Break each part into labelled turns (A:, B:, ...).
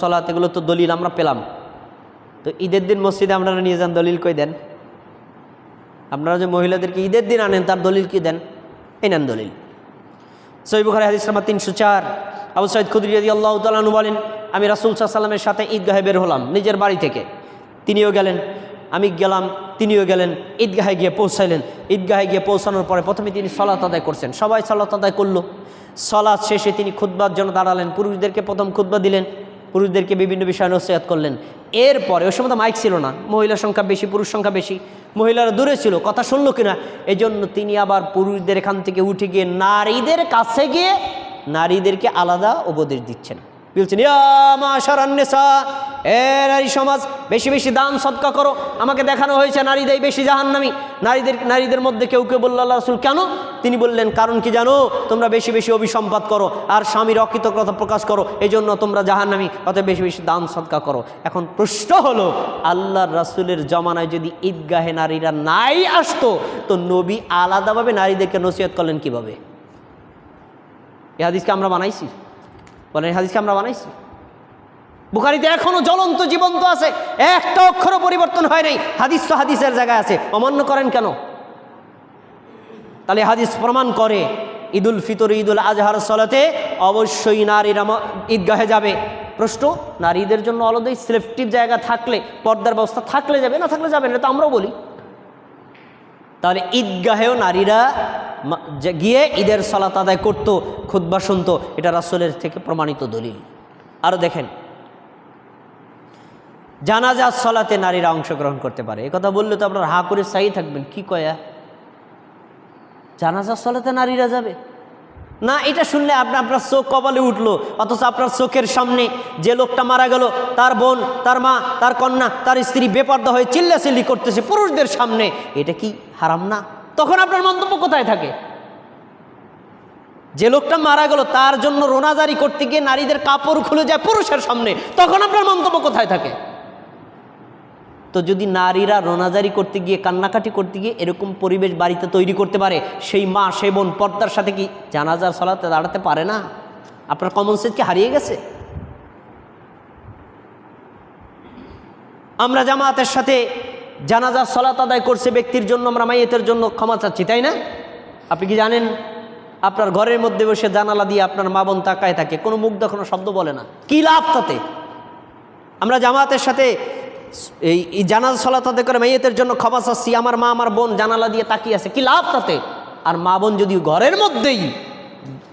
A: সলাত, এগুলো তো দলিল, আমরা পেলাম। তো ঈদের দিন মসজিদে আপনারা নিয়ে যান, দলিল কই দেন? আপনারা যে মহিলাদেরকে ঈদের দিন আনেন, তার দলিল কি দেন? এই নেন দলিল। সৈবুখারি হাদিস নাম্বার তিনশো চার। আবু সাইদ খুদরি আল্লাহ তালু বলেন, আমি রাসুল সাল্লামের সাথে ঈদগাহে বের হলাম, নিজের বাড়ি থেকে। তিনিও গেলেন, আমি গেলাম, তিনিও গেলেন, ঈদগাহে গিয়ে পৌঁছাইলেন। ঈদগাহে গিয়ে পৌঁছানোর পরে প্রথমে তিনি সলাত আদায় করছেন। সবাই সলাত আদায় করল। সলাৎ শেষে তিনি খুদ্বার জন্য দাঁড়ালেন। পুরুষদেরকে প্রথম খুদ্া দিলেন। পুরুষদেরকে বিভিন্ন বিষয়ে নসিহাত করলেন। এরপরে, ওই সময় তো মাইক ছিল না। মহিলার সংখ্যা বেশি, পুরুষ সংখ্যা বেশি। মহিলারা দূরে ছিল, কথা শুনলো কিনা? এই জন্য তিনি আবার পুরুষদের এখান থেকে উঠে গিয়ে নারীদের কাছে গিয়ে নারীদেরকে আলাদা উপদেশ দিচ্ছেন। বলছেন, ইয়া মাশারান্নেসা এ নারী সমাজ, বেশি বেশি দান সৎকা করো। আমাকে দেখানো হয়েছে নারীদের বেশি জাহান্নামি। নারীদের নারীদের মধ্যে কেউ কেউ বলল আল্লাহ রসুল, কেন? তিনি বললেন, কারণ কি জানো? তোমরা বেশি বেশি অভিসম্পাদ করো আর স্বামীর অকৃতজ্ঞতা প্রকাশ করো এই জন্য তোমরা জাহান্নামি, অতএব বেশি বেশি দান সৎকা করো। এখন প্রশ্ন হলো, আল্লাহর রাসুলের জমানায় যদি ঈদগাহে নারীরা নাই আসতো, তো নবী আলাদাভাবে নারীদেরকে নসিহত করলেন কীভাবে? এ হাদিসকে আমরা বানাইছি? বলেন, এই হাদিসকে আমরা বানাইছি। বুখারিতে এখনও জ্বলন্ত জীবন্ত আছে, একটা অক্ষর পরিবর্তন হয় নাই, হাদিস তো হাদিসের জায়গায় আছে, অমান্য করেন কেন? তাহলে হাদিস প্রমাণ করে, ঈদুল ফিতর, ঈদুল আজহার সলাতে অবশ্যই নারীরা ঈদগাহে যাবে। প্রশ্ন, নারীদের জন্য আলাদা সেফটির জায়গা থাকলে, পর্দার ব্যবস্থা থাকলে যাবে, না থাকলে যাবে না তো আমরাও বলি। তাহলে ঈদগাহেও নারীরা গিয়ে ঈদের সলাত আদায় করতো খুদ্া শুনতো, এটা রাসুলের থেকে প্রমাণিত দলিল। আরও দেখেন, জানাজা সলাতে নারীরা অংশগ্রহণ করতে পারে। এ কথা বললে তো আপনার হা করে সাই থাকবেন, কি কয়া? জানাজা সলাতে নারীরা যাবে? না, এটা শুনলে আপনার আপনার চোখ কপালে উঠল, অথচ আপনার চোখের সামনে যে লোকটা মারা গেল, তার বোন, তার মা, তার কন্যা, তার স্ত্রী বেপর্দা হয়ে চিল্লাচিল্লি করতেছে পুরুষদের সামনে, এটা কি হারাম না? তখন আপনার মন্তব্য কোথায় থাকে? যে লোকটা মারা গেল, তার জন্য রোনাজারি করতে গিয়ে নারীদের কাপড় খুলে যায় পুরুষের সামনে, তখন আপনার মন্তব্য কোথায় থাকে? তো যদি নারীরা রোনাজারি করতে গিয়ে, কান্নাকাটি করতে গিয়ে এরকম পরিবেশ বাড়িতে তৈরি করতে পারে, সেই মা সেই বোন পর্দার সাথে কি জানাজার সলাতে দাঁড়াতে পারে না? আপনার কমন সেন্স কি হারিয়ে গেছে? আমরা জামাতের সাথে জানাজার সলাত আদায় করছে ব্যক্তির জন্য, আমরা মাইয়েতের জন্য ক্ষমা চাচ্ছি, তাই না? আপনি কি জানেন? আপনার ঘরের মধ্যে বসে জানালা দিয়ে আপনার মা বোন তাকায় থাকে, কোনো মুখ দেখানো শব্দ বলে না। কি লাভ তাতে? আমরা জামাতের সাথে এই জানাজা, সলাত আদায় করে মেয়েদের জন্য ক্ষমা চাচ্ছি, আমার মা, আমার বোন জানালা দিয়ে তাকিয়ে আছে, কি লাভ তাতে? আর মা বোন যদি ঘরের মধ্যেই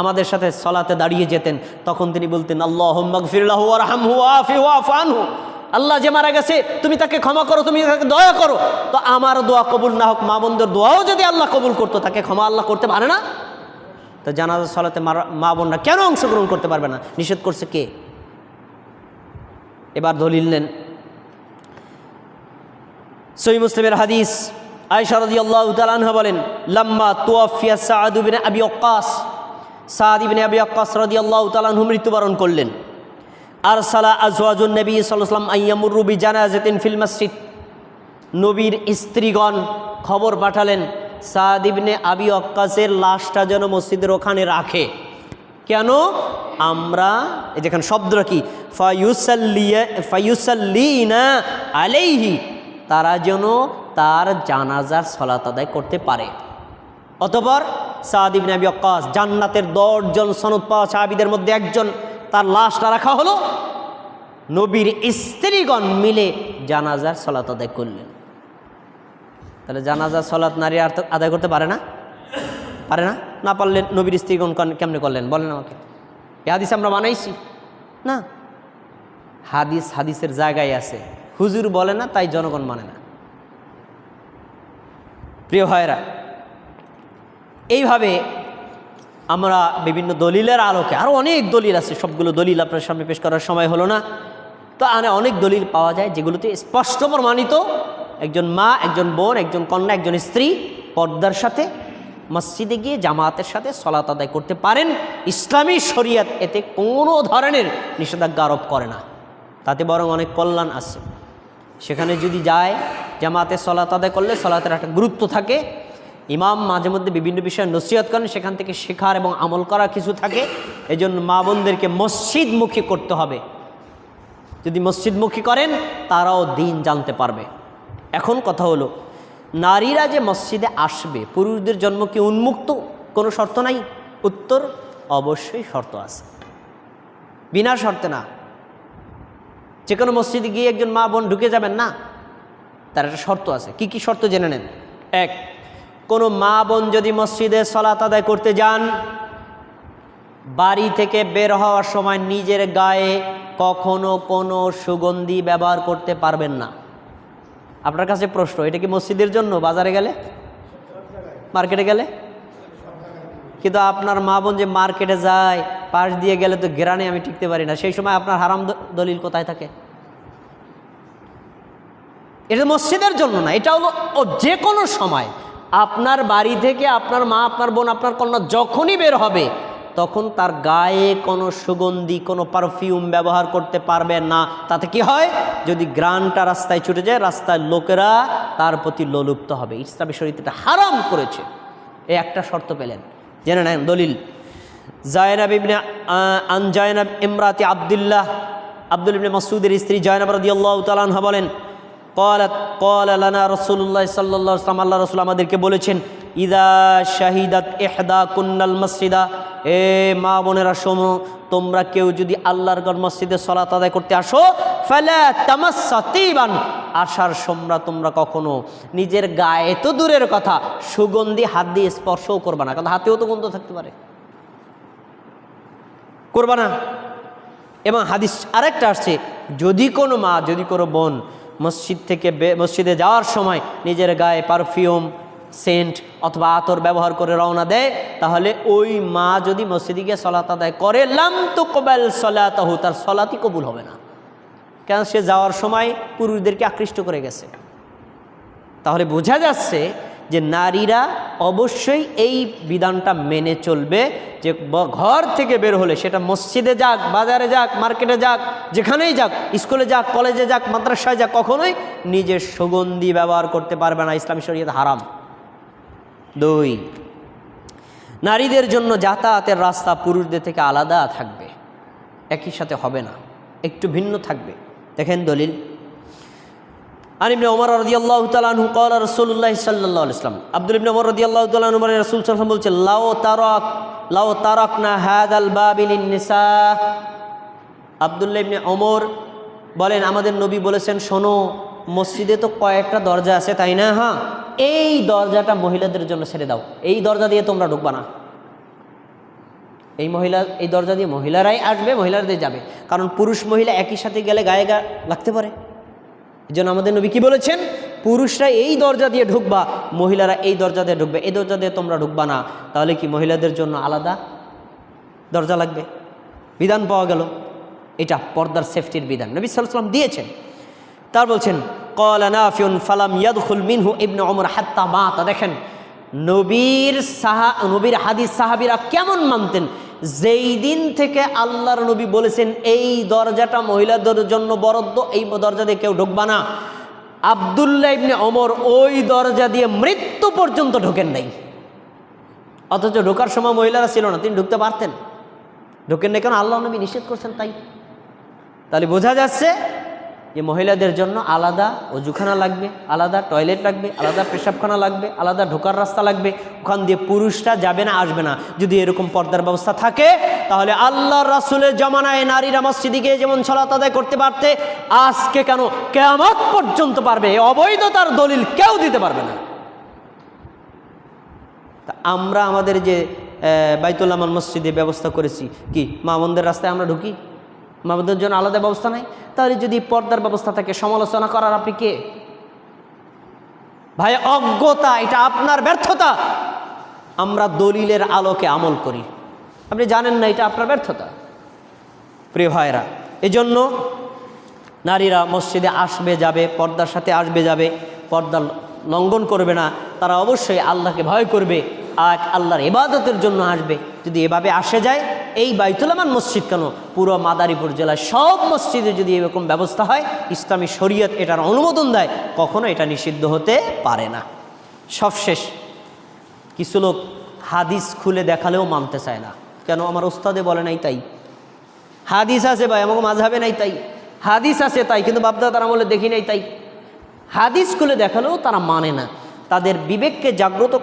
A: আমাদের সাথে সলাতে দাঁড়িয়ে যেতেন, তখন তিনি বলতেন আল্লাহ আল্লাহ যে মারা গেছে, তুমি তাকে ক্ষমা করো, তুমি তাকে দয়া করো। তো আমার দোয়া কবুল না হোক, মা বোনদের দোয়াও যদি আল্লাহ কবুল করতো, তাকে ক্ষমা আল্লাহ করতে পারে না? তো জানাজা সলাতে মা বোনরা কেন অংশগ্রহণ করতে পারবে না? নিষেধ করছে কে? এবার দলিল নেন। সই মুসলিমের হাদিস আয়সা রদি আল্লাহ বলেন, লাম্মা তুয়াফিয়া সাহাদুবিনে আবি অক্কাস সাহাদিবিনে আবি অক্কাস রদি আল্লাহ মৃত্যুবরণ করলেন। আর সালা আজওয়াজুন নবী সাল্লাম রুবি জানাজাতিন ফিল মসজিদ। নবীর স্ত্রীগণ খবর পাঠালেন সাদিবনে আবি অক্কাসের লাশটা যেন মসজিদের ওখানে রাখে। কেন? আমরা, এই দেখেন শব্দটা কি? ফায়ুসাল্লিয়া, ফায়ুসাল্লিনা তারা যেন তার জানাজার সলাত আদায় করতে পারে। অতপর সাদিব আবি অক্কাস জান্নাতের দশজন সনদ পাওয়া সাহাবিদের মধ্যে একজন তার লাশটা রাখা হলো। নবীর স্ত্রীগণ মিলে জানাজার সলাত আদায় করলেন। তাহলে জানাজার সলাত নারী আর আদায় করতে পারে না? পারে না? না পারলে নবীর স্ত্রীগণ কেমনে করলেন? বলেন আমাকে। এ হাদিস আমরা বানাইছি। না। হাদিস হাদিসের জায়গায় আছে। হুজুর বলে না, তাই জনগণ মানে না। প্রিয় ভাইরা এইভাবে আমরা বিভিন্ন দলিলের আলোকে আরও অনেক দলিল আছে, সবগুলো দলিল আপনার সামনে পেশ করার সময় হলো না। তো আনে অনেক দলিল পাওয়া যায় যেগুলোতে স্পষ্ট প্রমাণিত একজন মা, একজন বোন, একজন কন্যা, একজন স্ত্রী পর্দার সাথে, মসজিদে গিয়ে জামাতের সাথে সলাত আদায় করতে পারেন। ইসলামী শরিয়াত এতে কোনো ধরনের নিষেধাজ্ঞা আরোপ করে না। তাতে বরং অনেক কল্যাণ আছে। সেখানে যদি যায় জামাতে সলাত আদায় করলে সলাতের একটা গুরুত্ব থাকে। ইমাম মাঝে মধ্যে বিভিন্ন বিষয়ে নসিহত করেন, সেখান থেকে শেখার এবং আমল করা কিছু থাকে। এই জন্য মা বোনদেরকে মসজিদমুখী করতে হবে। যদি মসজিদমুখী করেন, তারাও দিন জানতে পারবে। এখন কথা হলো, নারীরা যে মসজিদে আসবে, পুরুষদের জন্ম কি উন্মুক্ত? কোনো শর্ত নাই? উত্তর, অবশ্যই শর্ত আছে। বিনা শর্তে না। যে কোনো মসজিদে গিয়ে একজন মা বোন ঢুকে যাবেন না? তার একটা শর্ত আছে। কি কি শর্ত জেনে নেন? এক কোনো মা বোন যদি মসজিদে সলাত আদায় করতে যান, বাড়ি থেকে বের হওয়ার সময় নিজের গায়ে কখনো কোনো সুগন্ধি ব্যবহার করতে পারবেন না। আপনার কাছে প্রশ্ন, এটা কি মসজিদের জন্য, বাজারে গেলে? মার্কেটে গেলে? কিন্তু আপনার মা বোন যে মার্কেটে যায়, পাশ দিয়ে গেলে তো গ্রানে আমি টিকতে পারি না, সেই সময় আপনার হারাম দলিল কোথায় থাকে? এটা মসজিদের জন্য না এটা হলো যে কোনো সময় আপনার বাড়ি থেকে আপনার মা, আপনার বোন, আপনার কন্যা যখনই বের হবে, তখন তার গায়ে কোনো সুগন্ধি, কোনো পারফিউম ব্যবহার করতে পারবে না। তাতে কি হয়? যদি গ্রানটা রাস্তায় ছুটে যায় রাস্তায় লোকেরা তার প্রতি লোলুপ্ত হবে। ইসলামী শরীর এটা হারাম করেছে। এই একটা শর্ত পেলেন। জেনে নেন, দলিল। জায়নাব ইবনে আন জায়নাব ইমরাতি আবদুল্লাহ, আব্দুল ইবনে মাসুদের স্ত্রী জায়নাব রাদিয়াল্লাহু তাআলা বলেন কলাত কল আলানা রসুল্লাহ সাল্লাম আল্লাহ রসুল আমাদেরকে বলেছেন, ইদা শাহিদাত এহদা কুন্নাল মসজিদা এ মা বোনেরা শোনো, তোমরা কেউ যদি আল্লাহর গড় মসজিদে সলাত আদায় করতে আসো, ফেলে তামাসা আসার সোমরা তোমরা কখনো নিজের গায়ে তো দূরের কথা, সুগন্ধি হাত দিয়ে স্পর্শও করবে না, কারণ হাতেও তো গন্ধ থাকতে পারে। করবা না। এবং হাদিস আরেকটা আসছে, যদি কোনো মা, যদি কোনো বোন মসজিদ থেকে মসজিদে যাওয়ার সময় নিজের গায়ে পারফিউম সেন্ট অথবা আতর ব্যবহার করে রওনা দেয়, তাহলে ওই মা যদি মসজিদে গিয়ে সলাত আদায় করে, লাম তো কবাল সলাতাহু, তার সলাতি কবুল হবে না। কেন সে যাওয়ার সময় পুরুষদেরকে আকৃষ্ট করে গেছে? তাহলে বোঝা যাচ্ছে যে নারীরা অবশ্যই এই বিধানটা মেনে চলবে যে ঘর থেকে বের হলে সেটা মসজিদে যাক, বাজারে যাক, মার্কেটে যাক, যেখানেই যাক, স্কুলে যাক, কলেজে যাক, মাদ্রাসায় যাক, কখনোই নিজের সুগন্ধি ব্যবহার করতে পারবে না ইসলামী শরীয়ত হারাম। দুই, নারীদের জন্য যাতায়াতের রাস্তা পুরুষদের থেকে আলাদা থাকবে। একই সাথে হবে না, একটু ভিন্ন থাকবে। দেখেন দলিল عن ابن عمر رضي الله تعالى عنه قال رسول الله صلى الله عليه وسلم عبد ابن عمر رضي الله تعالى عنه বলেন রাসূল সাল্লাল্লাহু আলাইহি ওয়াসাল্লাম বলছে লাও তারাক লাও তারাকনা হাদাল বাবিল নিসা আব্দুল্লাহ ইবনে ওমর বলেন আমাদের নবী বলেছেন শোনো মসজিদে তো কয়েকটা দরজা আছে তাই না হ্যাঁ এই দরজাটা মহিলাদের জন্য ছেড়ে দাও এই দরজা দিয়ে তোমরা ঢুকবা না এই মহিলা এই দরজা দিয়ে মহিলারাই আসবে মহিলাদের যাবে কারণ পুরুষ মহিলা একই সাথে গেলে গায়ে গা লাগতে পারে এই জন্য আমাদের নবী কি বলেছেন? পুরুষরা এই দরজা দিয়ে ঢুকবা, মহিলারা এই দরজা দিয়ে ঢুকবে। এই দরজা দিয়ে তোমরা ঢুকবা না। তাহলে কি মহিলাদের জন্য আলাদা দরজা লাগবে? বিধান পাওয়া গেল। এটা পর্দার সেফটির বিধান। নবী সাল্লাম দিয়েছেন। তার বলছেন কলা নাফিউন ফালাম ইয়াদখুল মিনহু ইবনে ওমর হাত্তা মাতা। দেখেন, নবীর সাহা, নবীর হাদিস সাহাবিরা কেমন মানতেন? যেই দিন থেকে আল্লাহর নবী বলেছেন, এই দরজাটা মহিলাদের জন্য বরাদ্দ, এই দরজা দিয়ে কেউ ঢুকবা না। আবদুল্লাহ ইবনে অমর ওই দরজা দিয়ে মৃত্যু পর্যন্ত ঢোকেন নাই। অথচ ঢোকার সময় মহিলারা ছিল না, তিনি ঢুকতে পারতেন। ঢোকেন নাই কেন? আল্লাহ নবী নিষেধ করছেন তাই। তাহলে বোঝা যাচ্ছে যে মহিলাদের জন্য আলাদা অজুখানা লাগবে, আলাদা টয়লেট লাগবে, আলাদা পেশাবখানা লাগবে, আলাদা ঢোকার রাস্তা লাগবে। ওখান দিয়ে পুরুষরা যাবে না, আসবে না। যদি এরকম পর্দার ব্যবস্থা থাকে, তাহলে আল্লাহ রাসুলের জমানায় নারীরা মসজিদে গিয়ে যেমন ছলাত আদায় করতে পারতে, আজকে কেন? কেয়ামত পর্যন্ত পারবে। অবৈধতার দলিল কেউ দিতে পারবে না। তা আমরা আমাদের যে বাইতুল আমার মসজিদে ব্যবস্থা করেছি, কি? মা বোনদের রাস্তায় আমরা ঢুকি? মা জন্য আলাদা ব্যবস্থা নাই। তাহলে যদি পর্দার ব্যবস্থা থাকে, সমালোচনা করার আপনি কে? ভাই, অজ্ঞতা, এটা আপনার ব্যর্থতা। আমরা দলিলের আলোকে আমল করি। আপনি জানেন না এটা আপনার ব্যর্থতা। প্রিয় ভাইরা এজন্য নারীরা মসজিদে আসবে, যাবে, পর্দার সাথে আসবে, যাবে, পর্দা লঙ্ঘন করবে না। তারা অবশ্যই আল্লাহকে ভয় করবে, আর আল্লাহর ইবাদতের জন্য আসবে। যদি এভাবে আসে যায়, এই বাইতুলামান মসজিদ কেন? পুরো মাদারীপুর জেলায় সব মসজিদে যদি এরকম ব্যবস্থা হয়, ইসলামী শরীয়ত এটার অনুমোদন দেয়, কখনো এটা নিষিদ্ধ হতে পারে না। সবশেষ, কিছু লোক হাদিস খুলে দেখালেও মানতে চায় না। কেন? আমার ওস্তাদে বলে নাই তাই। হাদিস আছে ভাই, আমাকে মাঝাবে নাই তাই। হাদিস আছে তাই, কিন্তু বাপদা তারা বলে দেখি নাই তাই। হাদিস খুলে দেখালেও তারা মানে না। তাদের বিবেককে জাগ্রত